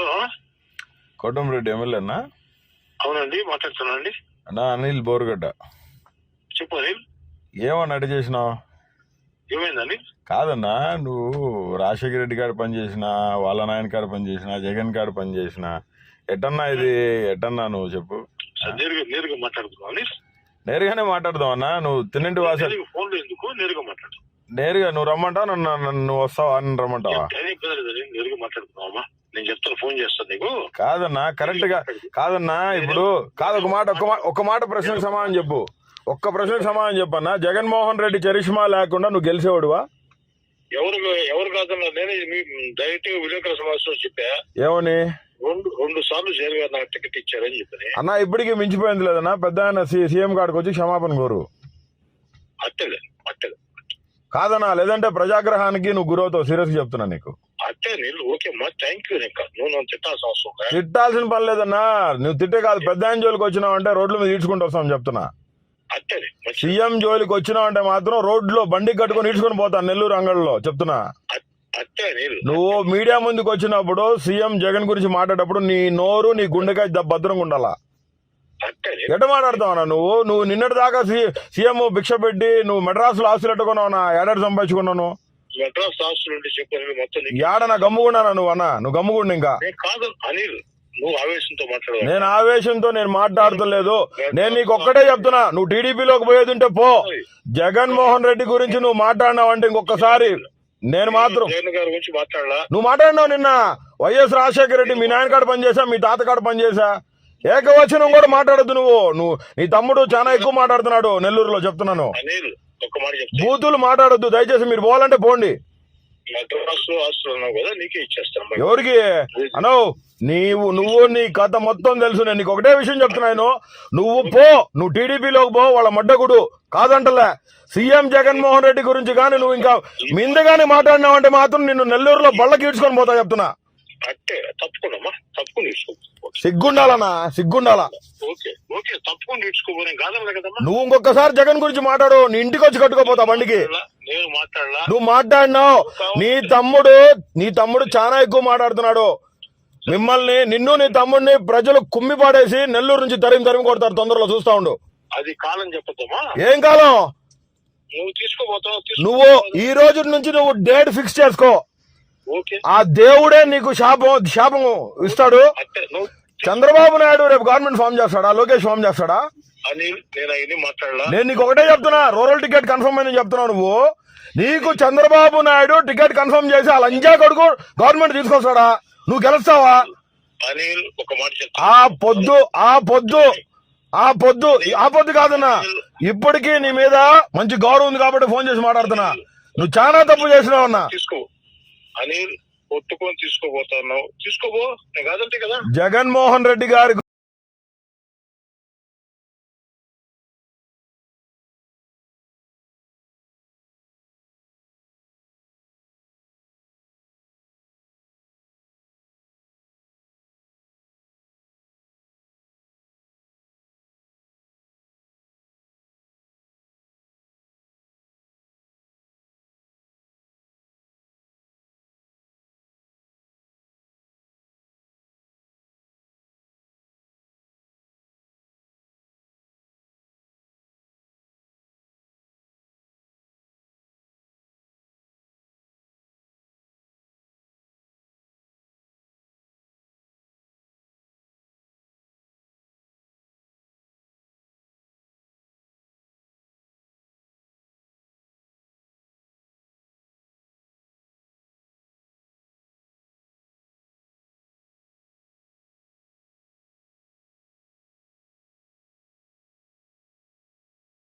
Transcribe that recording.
Hello Kotamreddy ఎమ్మెల్యేనా అవునండి మాట్లాడుతున్నానండి అన్నా అనిల్ బోరుగడ్డ చెప్పు అనిల్ ఏమన్నా అడి చేసినావు ఏమైందండి కాదన్నా నువ్వు రాజశేఖర రెడ్డి కాడ పని చేసిన వాళ్ళ నాయన కాడ పని చేసిన జగన్ కాడ పని చేసిన ఎట్టన్నా ఇది ఎట్టన్నా నువ్వు చెప్పు నేరుగా నేరుగా మాట్లాడుతున్నావు నేరుగానే మాట్లాడదాం అన్నా నువ్వు తిన్నింటి వాస నేరుగా ఫోన్లో ఎందుకు నేరుగా మాట్లాడు నేరుగా నువ్వు రమ్మంటావు నన్ను నువ్వు వస్తావా అని రమ్మంటావా నేరుగా మాట్లాడుతున్నావమ్మా నేను చెప్తాను ఫోన్ చేస్తాను నీకు. కాదన్నా కరెక్ట్గా కాదన్నా ఇప్పుడు కాదు ఒక మాట ఒక మాట ఒక మాట ప్రశ్నకు సమాధానం చెప్పు. ఒక్క ప్రశ్నకు సమాధానం చెప్పన్నా జగన్మోహన్ రెడ్డి చరిష్మా లేకుండా నువ్వు గెలిచేవాడువా? ఎవరు ఎవరు కాదన్నా నేనే డైరెక్ట్గా విలేకరుల సమావేశంలో చెప్పా. ఏమని? రెండు రెండు సార్లు జైలు గారు నాకు టికెట్ ఇచ్చారని చెప్పని. అన్నా ఇప్పటికీ మించిపోయింది లేదన్నా పెద్ద ఆయన సీఎం కాడికి వచ్చి క్షమాపణ కోరు. అట్టలే అట్టలే కాదన్నా లేదంటే ప్రజాగ్రహానికి నువ్వు గురవుతావు సీరియస్ చెప్తున్నా నీకు. అట్టే నీళ్ళు ఓకే అమ్మా థ్యాంక్ యూ నువ్వు నన్ను తిట్టాల్సిన అవసరం లేదు. తిట్టాల్సిన పని లేదన్నా. నువ్వు తిట్టే కాదు పెద్ద ఆయన జోలికి వచ్చినావు అంటే రోడ్ల మీద ఈడ్చుకుంటూ వస్తాం చెప్తున్నా. అట్టేనే మంచి సీఎం జోలికి వచ్చినావు అంటే మాత్రం రోడ్లో బండి కట్టుకొని ఈడ్చుకొని పోతాను నెల్లూరు అంగళ్ళలో చెప్తున్నా. అట్టే నీళ్ళు నువ్వు మీడియా ముందుకు వచ్చినప్పుడు సీఎం జగన్ గురించి మాట్లాడేటప్పుడు నీ నోరు నీ గుండెకాయ ద- భద్రంగా ఉండాలా? అట్టే ఎట మాట్లాడతావనా నువ్వు? నువ్వు నిన్నటి దాకా సీఎం భిక్ష పెట్టి నువ్వు మెడ్రాసులో ఆస్తులు ఎట్టుకున్నావు ఏడాది సంపాదించుకున్నాను. మెడ్రాస్ హాస్టల్ నుండి చెప్పాను మొత్తం ఏడ నా నువ్వు అన్న? నువ్వు గమ్ముకుండు ఇంకా. నేను కాదు అనిల్ నువ్వు ఆవేశంతో మాట్లాడవు? నేను ఆవేశంతో నేను మాట్లాడతలేదు. నేను నీకు ఒక్కటే చెప్తున్నా నువ్వు టీడీపీలోకి పోయేది ఉంటే పో. జగన్మోహన్ రెడ్డి గురించి నువ్వు మాట్లాడినావు అంటే ఇంకొకసారి నేను మాత్రం నువ్వు మాట్లాడినావు నిన్న. వైఎస్ రాజశేఖర రెడ్డి మీ నాయన కాడ పనిచేసా మీ తాత కాడ పనిచేసా? ఏకవచనం కూడా మాట్లాడద్దు నువ్వు. నువ్వు నీ తమ్ముడు చాలా ఎక్కువ మాట్లాడుతున్నాడు నెల్లూరులో చెప్తున్నాను. మాట చెప్తా? బూతులు మాట్లాడొద్దు దయచేసి మీరు పోవాలంటే పోండి. మెడ్రాస్ హాస్టల్ అన్నావు కదా నీకే ఇచ్చేస్తాను. మరి. ఎవరికి? అనో నీవు నువ్వు నీ కథ మొత్తం తెలుసు. నేను నీకు ఒకటే విషయం చెప్తున్నాను నువ్వు పో నువ్వు టీడీపీలోకి పో వాళ్ళ మడ్డగుడు. కాదంటలే. సీఎం జగన్మోహన్ రెడ్డి గురించి కానీ నువ్వు ఇంకా మిందగానే మాట్లాడినావంటే మాత్రం నిన్ను నెల్లూరులో బళ్ళకి ఈడ్చుకొని పోతా చెప్తున్నా. అట్టే తప్పకుండా తప్పకుండా తీసుకో సిగ్గుండాలన్నా సిగ్గుండాలా? ఓకే ఓకే తప్పకుండా తీసుకోబోనే కాదన్నా కదమ్మా. నువ్వు ఇంకొకసారి జగన్ గురించి మాట్లాడు. నీ ఇంటికి వచ్చి కట్టుకోపోతా బండికి. నేను మాట్లాడలా. నువ్వు మాట్లాడినావు. నీ తమ్ముడు నీ తమ్ముడు చాలా ఎక్కువ మాట్లాడుతున్నాడు. మిమ్మల్ని నిన్ను నీ తమ్ముడిని ప్రజలు కుమ్మి పాడేసి నెల్లూరు నుంచి తరిమి తరిమి కొడతారు తొందరలో చూస్తా ఉండు. అది కాలం చెప్పద్దమ్మా. ఏం కాలం? నువ్వు తీసుకోబోతావు తీసుకో. నువ్వు ఈ రోజు నుంచి నువ్వు డేట్ ఫిక్స్ చేసుకో. ఆ దేవుడే నీకు శాపం శాపం ఇస్తాడు. చంద్రబాబు నాయుడు రేపు గవర్నమెంట్ ఫామ్ చేస్తాడా? లోకేష్ ఫామ్ చేస్తాడా? నేను నీకు ఒకటే చెప్తున్నా రూరల్ టికెట్ కన్ఫర్మ్ అని చెప్తున్నావు నువ్వు. నీకు చంద్రబాబు నాయుడు టికెట్ కన్ఫర్మ్ చేసి ఆ లంజా కొడుకు గవర్నమెంట్ తీసుకొస్తాడా? నువ్వు గెలుస్తావా? ఆ పొద్దు ఆ పొద్దు ఆ పొద్దు ఆ పొద్దు కాదన్నా. ఇప్పటికీ నీ మీద మంచి గౌరవం ఉంది కాబట్టి ఫోన్ చేసి మాట్లాడుతున్నా. నువ్వు చాలా తప్పు చేసినావు అన్నా తీసుకో. అనిల్ ఒత్తుకొని తీసుకోబోతాను తీసుకోబో. కాదంటే కదా. జగన్మోహన్ రెడ్డి గారి